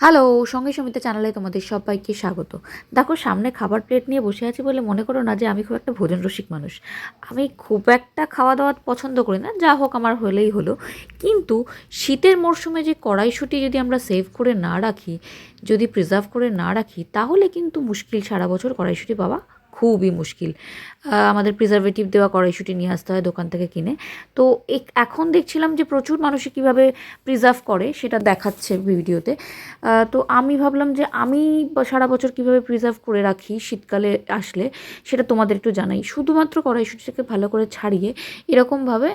Hello, সঙ্গে সমিতি চ্যানেলে তোমাদের সবাইকে স্বাগত। দেখো, সামনে খাবার প্লেট নিয়ে বসে আছি বলে মনে করো না যে আমি খুব একটা ভোজন রসিক মানুষ। আমি খুব একটা খাওয়া দাওয়া পছন্দ করি না, যা হোক আমার হলেই হলো। কিন্তু শীতের মরশুমে যে কড়াইশুটি যদি আমরা সেভ করে না রাখি, যদি প্রিজার্ভ করে না রাখি, তাহলে কিন্তু মুশকিল সারা বছর কড়াইশুটি পাওয়া খুবই মুশকিল। আমাদের প্রিজারভেটিভ দেওয়া কড়াইশুঁটি নিয়ে আসতে হয় দোকান থেকে কিনে। তো এখন দেখছিলাম যে প্রচুর মানুষই কীভাবে প্রিজার্ভ করে সেটা দেখাচ্ছে ভিডিওতে। তো আমি ভাবলাম যে আমি সারা বছর কীভাবে প্রিজার্ভ করে রাখি শীতকালে আসলে সেটা তোমাদের একটু জানাই। শুধুমাত্র কড়াইশুঁটিটাকে ভালো করে ছাড়িয়ে এরকমভাবে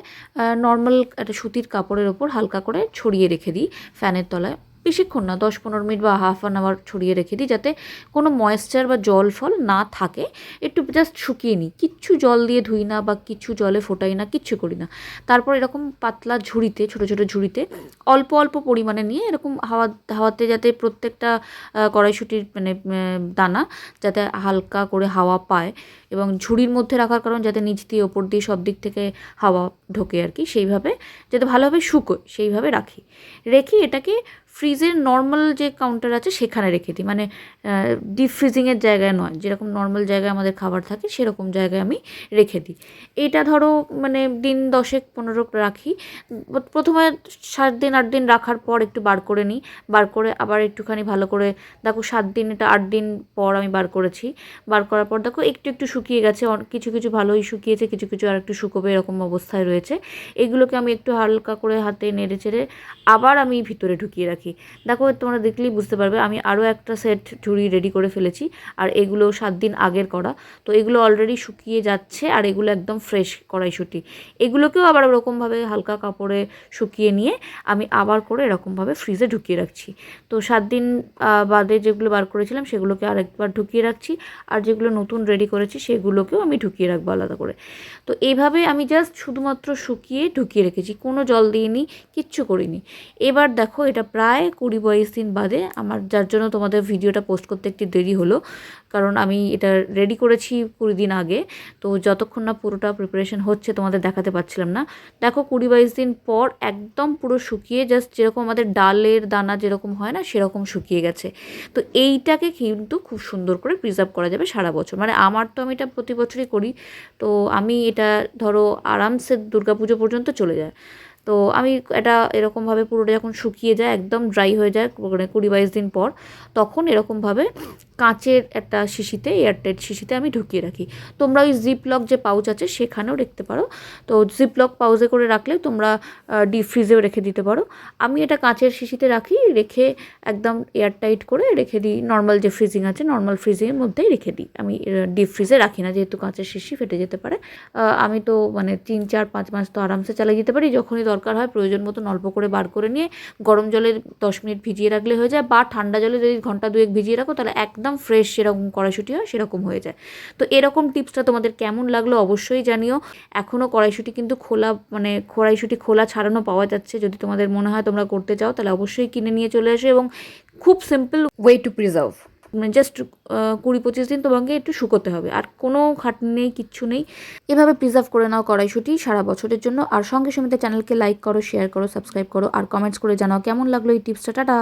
নর্মাল একটা সুতির কাপড়ের ওপর হালকা করে ছড়িয়ে রেখে দিই ফ্যানের তলায়। বেশিক্ষণ না, দশ পনেরো মিনিট বা হাফ অ্যান আওয়ার ছড়িয়ে রেখে দিই যাতে কোনো ময়েশ্চার বা জল ফল না থাকে। একটু জাস্ট শুকিয়ে নিই। কিচ্ছু জল দিয়ে ধুই না বা কিছু জলে ফোটাই না, কিচ্ছু করি না। তারপর এরকম পাতলা ঝুড়িতে, ছোটো ছোটো ঝুড়িতে অল্প অল্প পরিমাণে নিয়ে এরকম হাওয়া, হাওয়াতে যাতে প্রত্যেকটা কড়াইশুঁটির মানে দানা যাতে হালকা করে হাওয়া পায় এবং ঝুড়ির মধ্যে রাখার কারণ যাতে নিচ দিয়ে ওপর দিয়ে সব দিক থেকে হাওয়া ঢোকে আর কি, সেইভাবে যাতে ভালোভাবে শুকোয়, সেইভাবে রাখি। রেখে এটাকে ফ্রিজের নর্মাল যে কাউন্টার আছে সেখানে রেখে দিই। মানে ডিপ ফ্রিজিংয়ের জায়গায় নয়। যেরকম নর্মাল জায়গায় আমাদের খাবার থাকে, সেরকম জায়গায় আমি রেখে দিই। এটা ধরো মানে দিন দশেক, পনেরো রাখি। প্রথমে সাত দিন, আট দিন রাখার পর একটু বার করে নিই। বার করে আবার একটুখানি ভালো করে, দেখো সাত দিন এটা আট দিন পর আমি বার করেছি। বার করার পর দেখো একটু একটু শুকিয়ে গেছে কিছু কিছু ভালোই শুকিয়েছে, কিছু কিছু আর একটু শুকোবে, এরকম অবস্থায় রয়েছে। এগুলোকে আমি একটু হালকা করে হাতে নেড়ে চেড়ে আবার আমি ভিতরে ঢুকিয়ে রাখি। দেখো। তোমরা দেখলেই বুঝতে পারবে, আমি আরও একটা সেট ঝুড়ি রেডি করে ফেলেছি, আর এগুলো সাত দিন আগের করা। তো এগুলো অলরেডি শুকিয়ে যাচ্ছে, আর এগুলো একদম ফ্রেশ কড়াইশুঁটি। এগুলোকেও আবার ওরকমভাবে হালকা কাপড়ে শুকিয়ে নিয়ে আমি আবার করে এরকমভাবে ফ্রিজে ঢুকিয়ে রাখছি। তো সাত দিন বাদে যেগুলো বার করেছিলাম, সেগুলোকে আরেকবার ঢুকিয়ে রাখছি, আর যেগুলো নতুন রেডি করেছি, সেগুলোকেও আমি ঢুকিয়ে রাখব আলাদা করে। তো এইভাবে আমি জাস্ট শুধুমাত্র শুকিয়ে ঢুকিয়ে রেখেছি, কোনো জল দিইনি, কিচ্ছু করিনি। এবার দেখো, এটা প্রায় কুড়ি বাইশ দিন বাদে আমার, যার জন্য তোমাদের ভিডিওটা পোস্ট করতে একটু দেরি হলো। কারণ আমি এটা রেডি করেছি কুড়ি দিন আগে। তো যতক্ষণ না পুরোটা প্রিপারেশন হচ্ছে, তোমাদের দেখাতে পারছিলাম না। দেখো, কুড়ি বাইশ দিন পর একদম পুরো শুকিয়ে জাস্ট যেরকম আমাদের ডালের দানা যেরকম হয় না, সেরকম শুকিয়ে গেছে। তো এইটাকে কিন্তু খুব সুন্দর করে প্রিজার্ভ করা যাবে সারা বছর। মানে আমার তো আমি এটা প্রতি বছরই করি। তো আমি এটা ধরো আরামসে দুর্গাপুজো পর্যন্ত চলে যায়। তো আমি এটা এরকমভাবে পুরোটা যখন শুকিয়ে যায়, একদম ড্রাই হয়ে যায় মানে কুড়ি বাইশ দিন পর, তখন এরকমভাবে কাঁচের একটা শিশিতে এয়ারটাইট শিশিতে আমি ঢুকিয়ে রাখি। তোমরা ওই জিপ লক যে পাউচ আছে, সেখানেও রাখতে পারো। তো জিপ লক পাউচে করে রাখলে তোমরা ডিপ ফ্রিজেও রেখে দিতে পারো। আমি এটা কাঁচের শিশিতে রাখি, রেখে একদম এয়ারটাইট করে রেখে দিই। নর্মাল যে ফ্রিজিং আছে নর্মাল ফ্রিজিংয়ের মধ্যেই রেখে দিই। আমি ডিপ ফ্রিজে রাখি না, যেহেতু কাঁচের শিশি, ফেটে যেতে পারে। আমি তো মানে তিন, চার, পাঁচ মাস তো আরামসে চালিয়ে যেতে পারি, যখনই দরকার হয়, প্রয়োজন মতন অল্প করে বার করে নিয়ে গরম জলে দশ মিনিট ভিজিয়ে রাখলে হয়ে যায়, বা ঠান্ডা জলে যদি ঘণ্টা দুয়েক ভিজিয়ে রাখো, তাহলে একদম ফ্রেশ সেরকম কড়াইশুঁটি হয়, সেরকম হয়ে যায়। তো এরকম টিপসটা তোমাদের কেমন লাগল অবশ্যই জানিও। এখনও কড়াইশুঁটি কিন্তু খোলা মানে কড়াইশুঁটি খোলা ছাড়ানো পাওয়া যাচ্ছে। যদি তোমাদের মনে হয় তোমরা করতে চাও, তাহলে অবশ্যই কিনে নিয়ে চলে এসো এবং খুব simple way to preserve just কুড়ি পঁচিশ দিন তোমাকে একটু শুকোতে হবে। আর কোনো খাটনি নেই, কিচ্ছু নেই। এভাবে প্রিজার্ভ করে নাও কড়াইশুটি সারা বছরের জন্য। আর সঙ্গে সঙ্গে চ্যানেলকে লাইক করো শেয়ার করো সাবস্ক্রাইব করো। আর কমেন্টস করে জানাও কেমন লাগল এই টিপসটা টাটা!